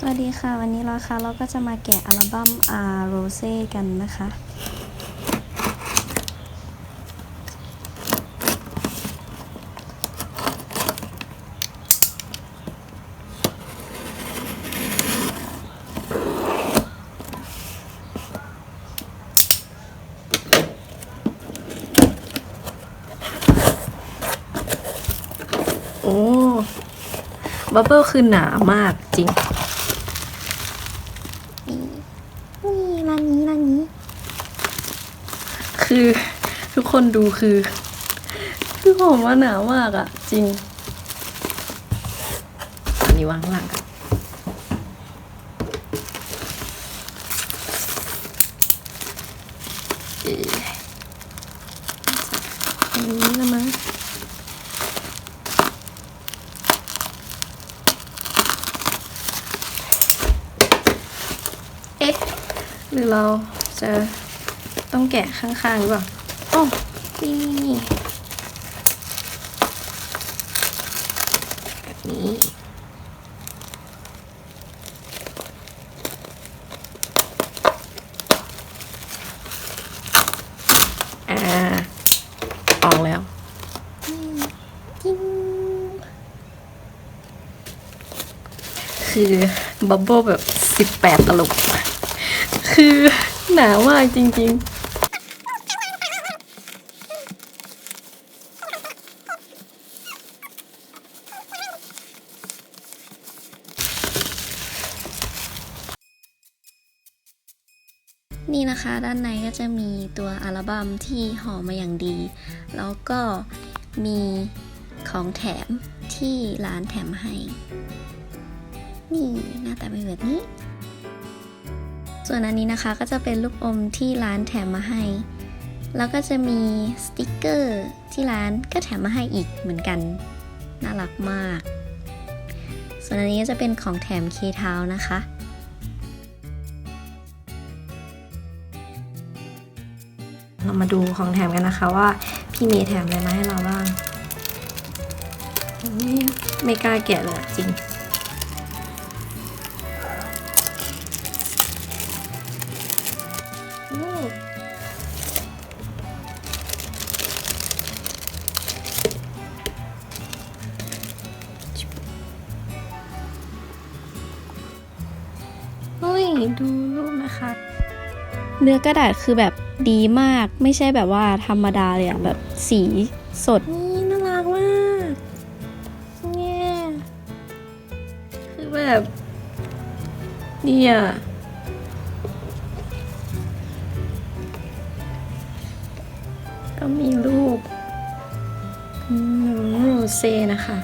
สวัสดีค่ะ วันนี้เราค่ะเราก็จะมาแกะอัลบั้ม R Rose กันนะคะ โอ้ บับเบิลคือหนามากจริง นี่ร้านนี้ร้านนี้ คือทุกคนดูคือ คือผมว่าหนาวมากอะจริง อันนี้วางข้างหลังอันนี้ละมั้งเอ๊ะหรือเราจะ ต้องแกะข้างๆหรือเปล่าโอ้นี่นี่นี่แบบนี้อ่าออกแล้วคือบับเบิลแบบสิบแปดตลบคือหนามากจริงนี่ นะคะ ด้านในก็จะมีตัวอัลบั้มที่ห่อมาอย่างดี แล้วก็มีของแถมที่ร้านแถมให้ นี่หน้าตาเป็นแบบนี้ ส่วนอันนี้นะคะก็จะเป็นลูกอมที่ร้านแถมมาให้ แล้วก็จะมีสติกเกอร์ที่ร้านก็แถมมาให้อีกเหมือนกัน น่ารักมาก ส่วนอันนี้ก็จะเป็นของแถมเคทาวนะคะ เรามาดูของแถมกันนะคะว่าพี่เมย์แถมอะไรมาให้เราบ้างไม่ไม่กล้าแกะเลยจริง เฮ้ย ดูรูปนะคะ เนื้อกระดาษคือแบบ ดีมาก ไม่ใช่แบบว่าธรรมดาเลยอะแบบสีสด นี่น่ารักมากเนี่ยคือแบบเนี่ยก็มีรูปน้องโรเซนะคะ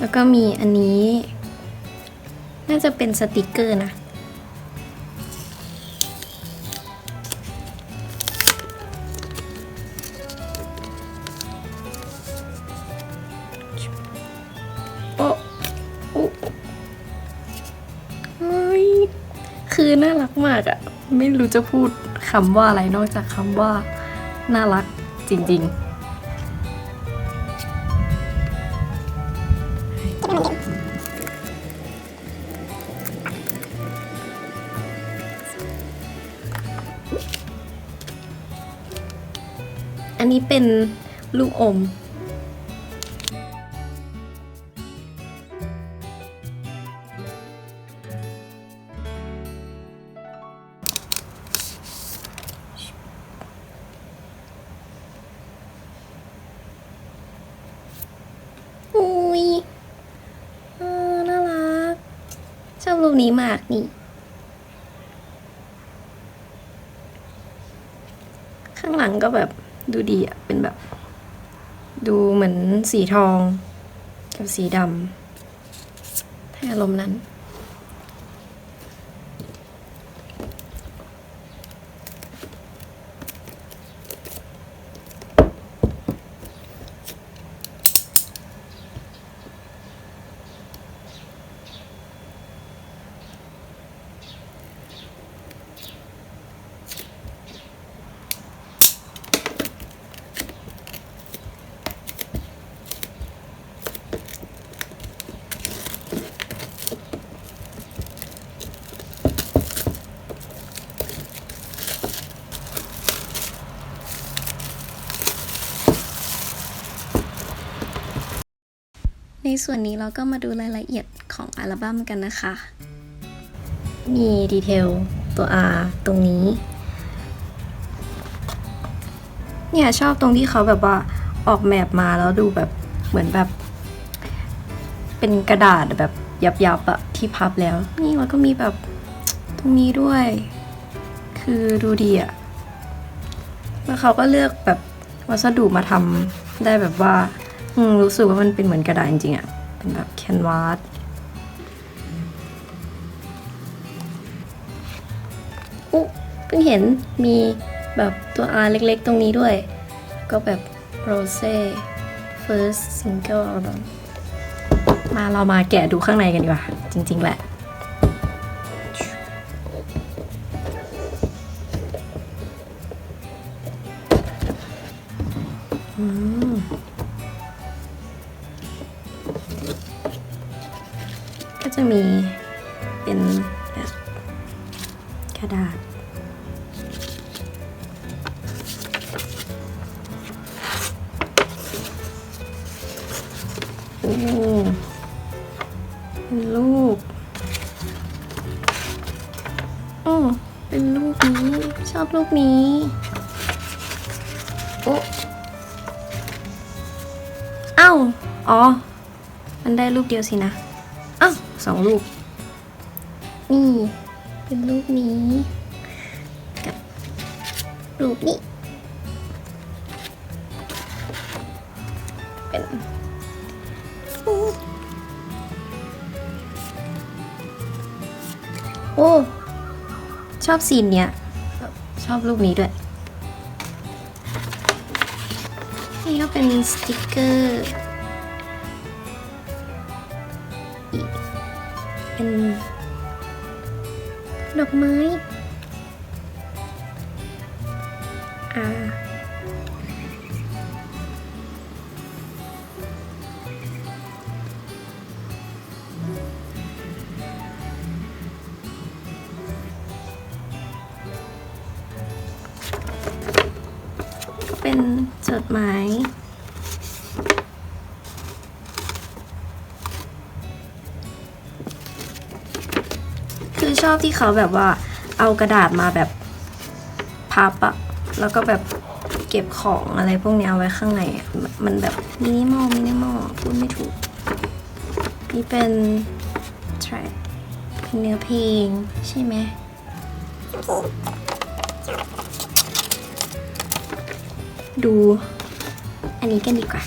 แล้วก็มีอันนี้ น่าจะเป็นสติกเกอร์นะ โอ้อุ๊เฮ้ยคือน่ารักมากอะไม่รู้จะพูดคำว่าอะไรนอกจากคำว่า น่ารักจริง ๆ นี้เป็นลูกอม อุ้ยเออน่ารัก ชอบรูปนี้มากนี่ข้างหลังก็แบบ ดูดีอะเป็นแบบ ดูเหมือนสีทอง กับสีดำให้อารมณ์นั้น ในส่วนนี้เราก็มาดูรายละเอียดของอัลบั้มกันนะคะ มีดีเทลตัว R ตรงนี้ เนี่ยชอบตรงที่เขาแบบว่าออกแบบมาแล้วดูแบบเหมือนแบบ เป็นกระดาษแบบยับๆอะที่พับแล้ว นี่แล้วก็มีแบบตรงนี้ด้วย คือดูดีอะแล้วเขาก็เลือกแบบวัสดุมาทำได้แบบว่า อืมรู้สึกว่ามันเป็นเหมือนกระดาษจริงๆอะเป็นแบบแคนวาสอุ๊เพิ่งเห็นมีแบบตัว R เล็กๆ ตรงนี้ด้วย ก็แบบ Rose First Single Album มาเรามาแกะดูข้างในกันดีกว่า จริง ๆ แหละ จะมีเป็นแบบกระดาษ โอ้เป็นรูปโอ้เป็นรูปนี้ ชอบรูปนี้โอ้เอ้า อ๋อ มันได้รูปเดียวสินะ สองรูปนี่ เป็นรูปนี้ กับรูปนี้ เป็นโอ้ ชอบซีนเนี้ย ชอบรูปนี้ด้วย นี่ก็เป็นสติกเกอร์ เป็น ดอกไม้อ่าเป็นจดหมาย อชอบที่เขาแบบว่าเอากระดาษมาแบบพับอะแล้วก็แบบเก็บของอะไรพวกนี้เอาไว้ข้างในอะมันแบบมินิมอลมินิมอลพูดไม่ถูก นี่เป็นแทร็กเป็นเนื้อเพลงใช่ไหมดูอันนี้กันดีกว่า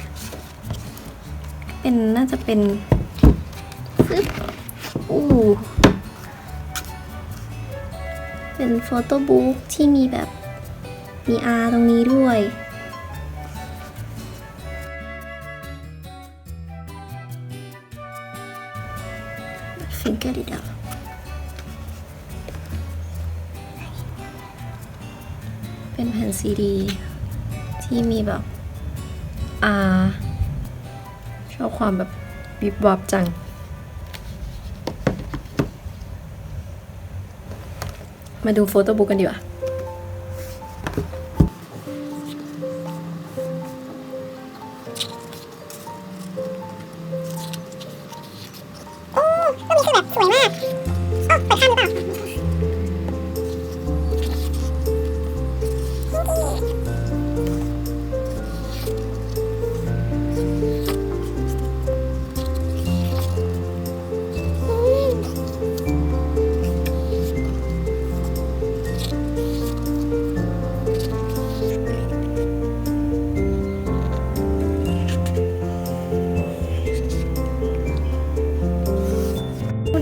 เป็นน่าจะเป็นฟึบอู้ เป็นโฟโต้บุ๊กที่มีแบบมี R ตรงนี้ด้วยฟิงเกอร์ดิดเป็นแผ่นซีดี ที่มีแบบ R ชอบความแบบวิบวับจัง มาดูโฟโต้บุ๊กกันดีกว่าโอ้ก็มีคือแบบสวยมากอ๋อเปิดข้างหรือเปล่า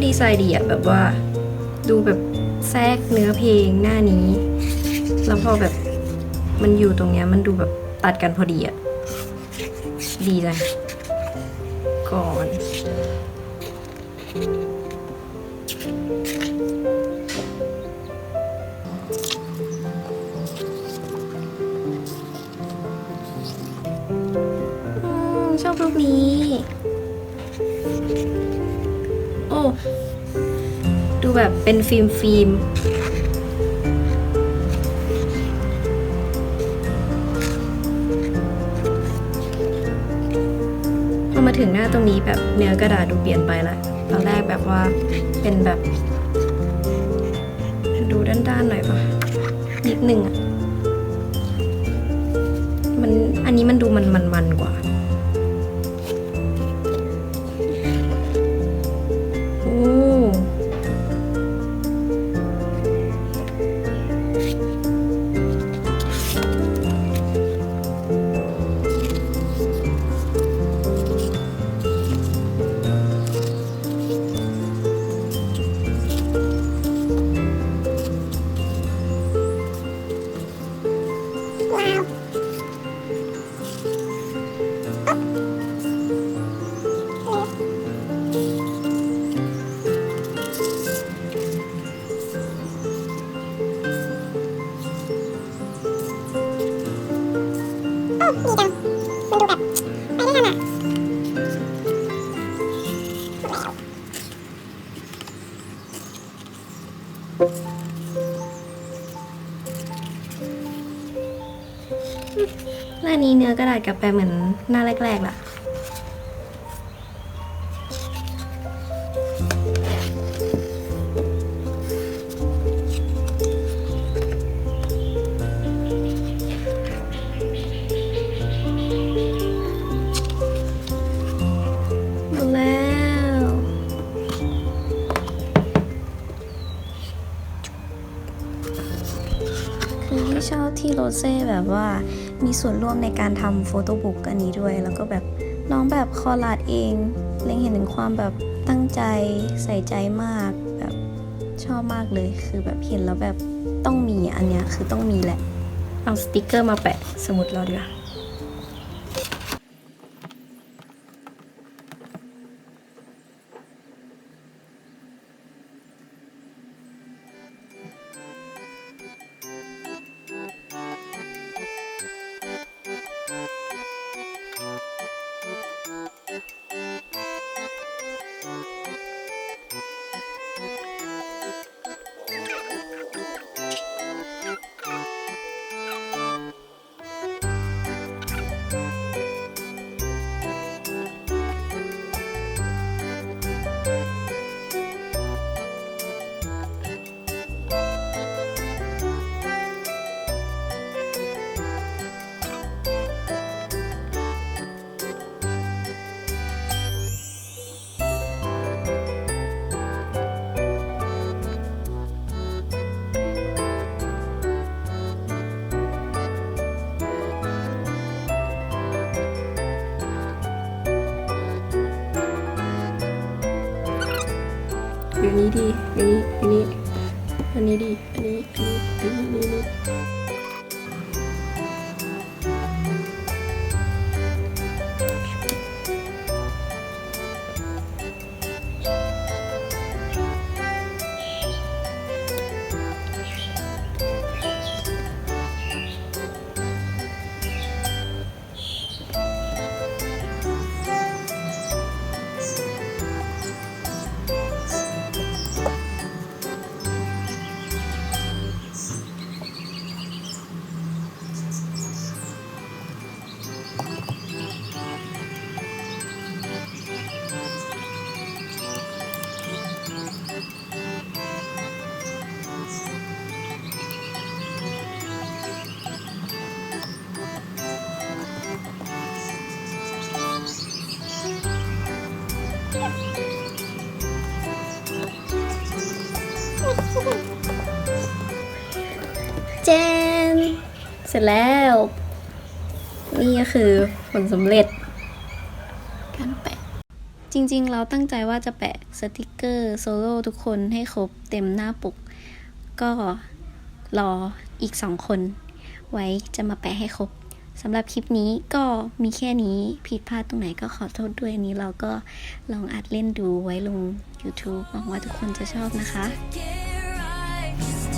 ดีไซน์ดีอะแบบว่า ดูแบบแทรกเนื้อเพลงหน้านี้ แล้วพอแบบมันอยู่ตรงเนี้ยมันดูแบบตัดกันพอดีอะดีจังก่อนชอบรูปนี้ ดูแบบเป็นฟิล์มฟิล์มอือมาถึงหน้าตรงนี้แบบเนื้อกระดาษดูเปลี่ยนไปละตอนแรกแบบว่าเป็นแบบ ดูด้านๆหน่อยปะนิดหนึ่งอะมันอันนี้มันดูมันมันมันกว่า หน้านี้เนื้อกระดาษกลับไปเหมือนหน้าแรกๆล่ะ คือที่ชอบที่โรเซ่แบบว่ามีส่วนร่วมในการทำโฟโต้บุ๊กอันนี้ด้วย แล้วก็แบบน้องแบบคอลาดเองเล็งเห็นถึงความแบบตั้งใจใส่ใจมากแบบชอบมากเลย คือแบบเห็นแล้วแบบต้องมีอันเนี้ยคือต้องมีแหละ เอาสติกเกอร์มาแปะสมุดเราดีกว่า ดี อันนี้ อันนี้ อันนี้ดี อันนี้ อันนี้ อันนี้ เจน เสร็จแล้ว นี่ก็คือผลสำเร็จ การแปะ จริงๆ เราตั้งใจว่าจะแปะสติกเกอร์โซโล่ทุกคนให้ครบเต็มหน้าปก ก็รออีกสองคน ไว้จะมาแปะให้ครบสำหรับคลิปนี้ก็มีแค่นี้ผิดพลาดตรงไหนก็ขอโทษด้วยอันนี้เราก็ลองอัดเล่นดูไว้ลง YouTube หวังว่าทุกคนจะชอบนะคะ Yes.